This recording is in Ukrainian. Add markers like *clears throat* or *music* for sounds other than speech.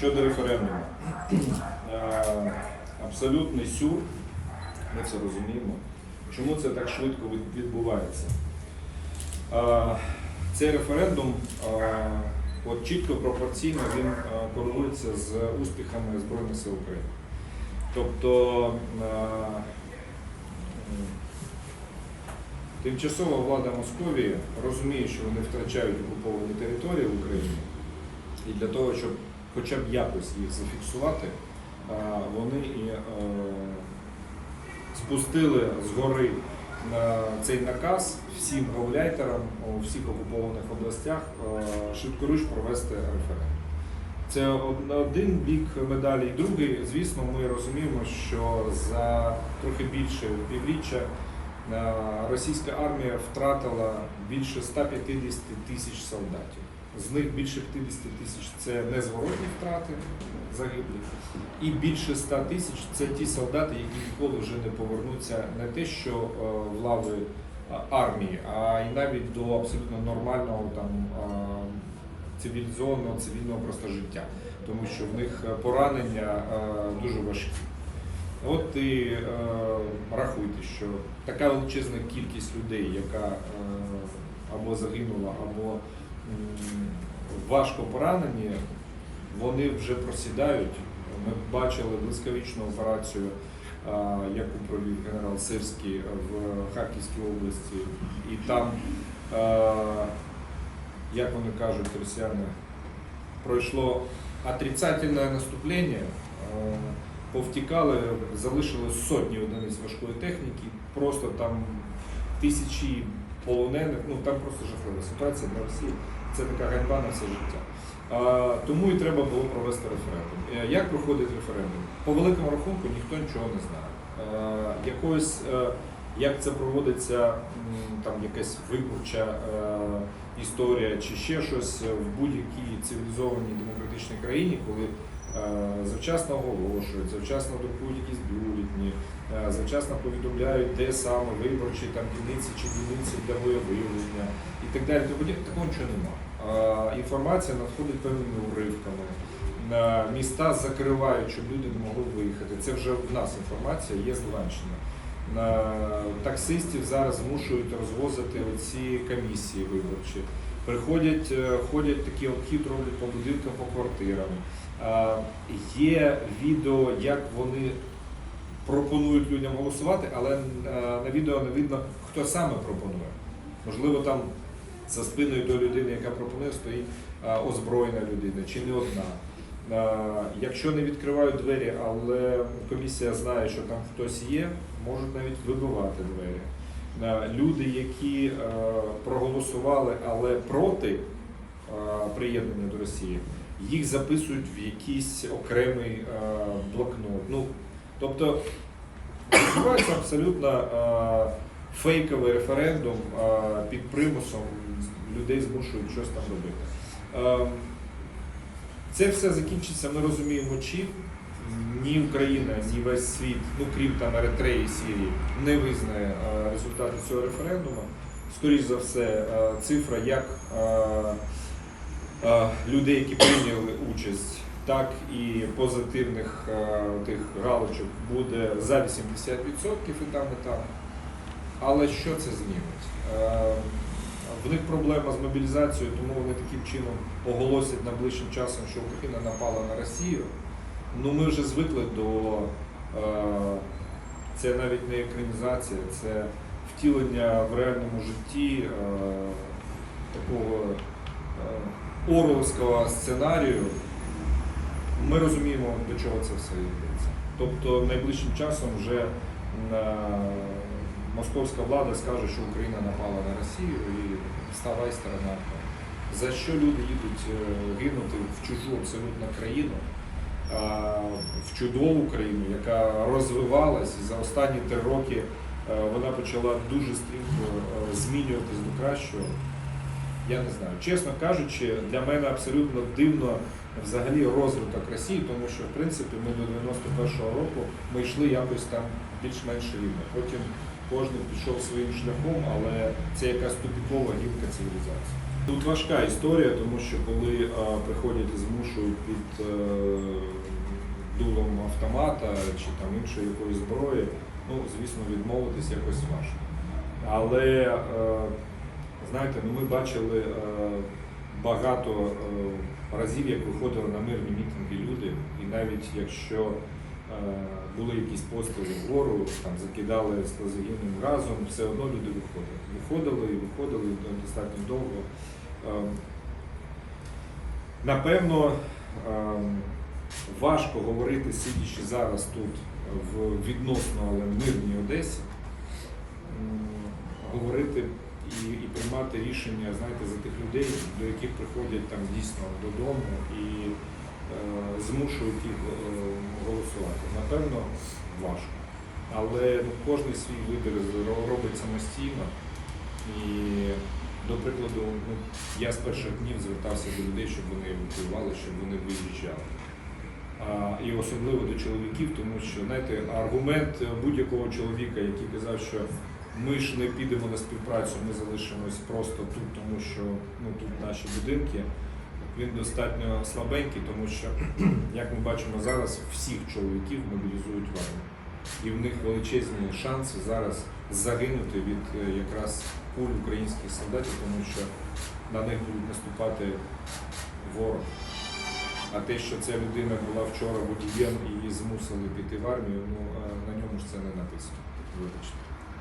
Щодо референдуму, Е, абсолютний сюр, ми це розуміємо. Чому це так швидко відбувається? Е, Цей референдум е, от чітко пропорційно він корелюється з успіхами Збройних сил України. Тобто тимчасова влада Московії розуміє, що вони втрачають окуповані території в Україні, і для того, щоб хоча б якось їх зафіксувати, вони і е, спустили згори цей наказ всім гауляйтерам у всіх окупованих областях е, швидкоруч провести референдум. Це один бік медалі. І другий, звісно, ми розуміємо, що за трохи більше півріччя е, російська армія втратила більше 150 тисяч солдатів. З них більше 50 тисяч це незворотні втрати загиблих, і більше 100 тисяч це ті солдати, які ніколи вже не повернуться не те, що е, в лави армії, а й навіть до абсолютно нормального там цивілізованого цивільного просто життя, тому що в них е, поранення е, дуже важкі. От і е, рахуйте, що така величезна кількість людей, яка е, або загинула, або важко поранені, вони вже просідають. Ми бачили блискавичну операцію, яку провів генерал Сирський в Харківській області, і там, як вони кажуть, росіяни, пройшло отрицательне наступлення. повтікали, залишили сотні одиниць важкої техніки, просто там тисячі полонених, ну там просто жахлива ситуація для Росії. Це така ганьба на все життя. Тому і треба було провести референдум. Е, Як проходить референдум? По великому рахунку ніхто нічого не знає. Е, якось, е, як це проводиться, там якась виборча історія чи ще щось в будь-якій цивілізованій демократичній країні, коли завчасно оголошують, завчасно друкують якісь бюлетні, е, завчасно повідомляють, де саме виборчі там дільниці чи дільниці для виявлення і так далі. Тому. Такого нічого немає. Інформація надходить певними уривками. Е, Міста закривають, щоб люди не могли виїхати. Це вже в нас інформація, є з Луганщини. Е, Таксистів зараз змушують розвозити оці комісії виборчі. Приходять, е, ходять такі обхід роблять по будинкам, по квартирам. Є відео, як вони пропонують людям голосувати, але е, на відео не видно, хто саме пропонує. Можливо, там за спиною до людини, яка пропонує, стоїть е, озброєна людина чи не одна. Якщо не відкривають двері, але комісія знає, що там хтось є, можуть навіть вибивати двері. Е, Люди, які е, проголосували, але проти е, приєднання до Росії, їх записують в якийсь окремий блокнот. Ну, тобто відбувається абсолютно фейковий референдум під примусом людей змушують щось там робити. Е, це все закінчиться, ми розуміємо, чим. Ні Україна, ні весь світ, ну крім там Еритреї, Сірії, не визнає е, результати цього референдуму. Скоріше за все, е, цифра як е, людей, які прийняли участь, так і позитивних тих галочок буде за 80% і там, і там. Але що це зніметь? Е, В них проблема з мобілізацією, тому вони таким чином оголосять найближчим часом, що Україна напала на Росію. Ну ми вже звикли до е, це навіть не екранізація, це втілення в реальному житті е, такого е, орловського сценарію. Ми розуміємо, до чого це все йдеться. Тобто найближчим часом вже московська влада скаже, що Україна напала на Росію і ставай сторона. За що люди їдуть гинути в чужу абсолютно країну, в чудову країну, яка розвивалась і за останні три роки е, вона почала дуже стрімко е, змінюватись до кращого. Я не знаю. Чесно кажучи, для мене абсолютно дивно взагалі розвиток Росії, тому що в принципі ми до 91-го року ми йшли якось там більш-менш рівно. Потім кожен пішов своїм шляхом, але це якась тупікова гілка цивілізації. Тут важка історія, тому що коли а, приходять і змушують під е, дулом автомата чи там іншої якоїсь зброї, ну, звісно, відмовитись якось важко. Але е, знаєте, ну ми бачили е, багато е, разів, як виходили на мирні мітинги люди, і навіть якщо е, були якісь постріли вгору, там закидали сльозогінним газом, все одно люди виходили. Виходили і виходили достатньо довго. Е, Напевно, ем, важко говорити, сидячи зараз тут в відносно але мирній Одесі, говорити і, і приймати рішення, знаєте, за тих людей, до яких приходять там дійсно додому і е, змушують їх е, голосувати. Напевно, важко. Але ну, кожен свій вибір робить самостійно. І, до прикладу, ну, я з перших днів звертався до людей, щоб вони евакуювали, щоб вони виїжджали. А, і особливо до чоловіків, тому що знаєте, аргумент будь-якого чоловіка, який казав, що ми ж не підемо на співпрацю, ми залишимось просто тут, тому що ну, тут наші будинки, він достатньо слабенький, тому що, *clears throat* як ми бачимо зараз, всіх чоловіків мобілізують в армію. І в них величезні шанси зараз загинути від е, якраз куль українських солдатів, тому що на них будуть наступати ворог. А те, що ця людина була вчора водієм і її змусили піти в армію, ну е, на ньому ж це не написано. Вибачте.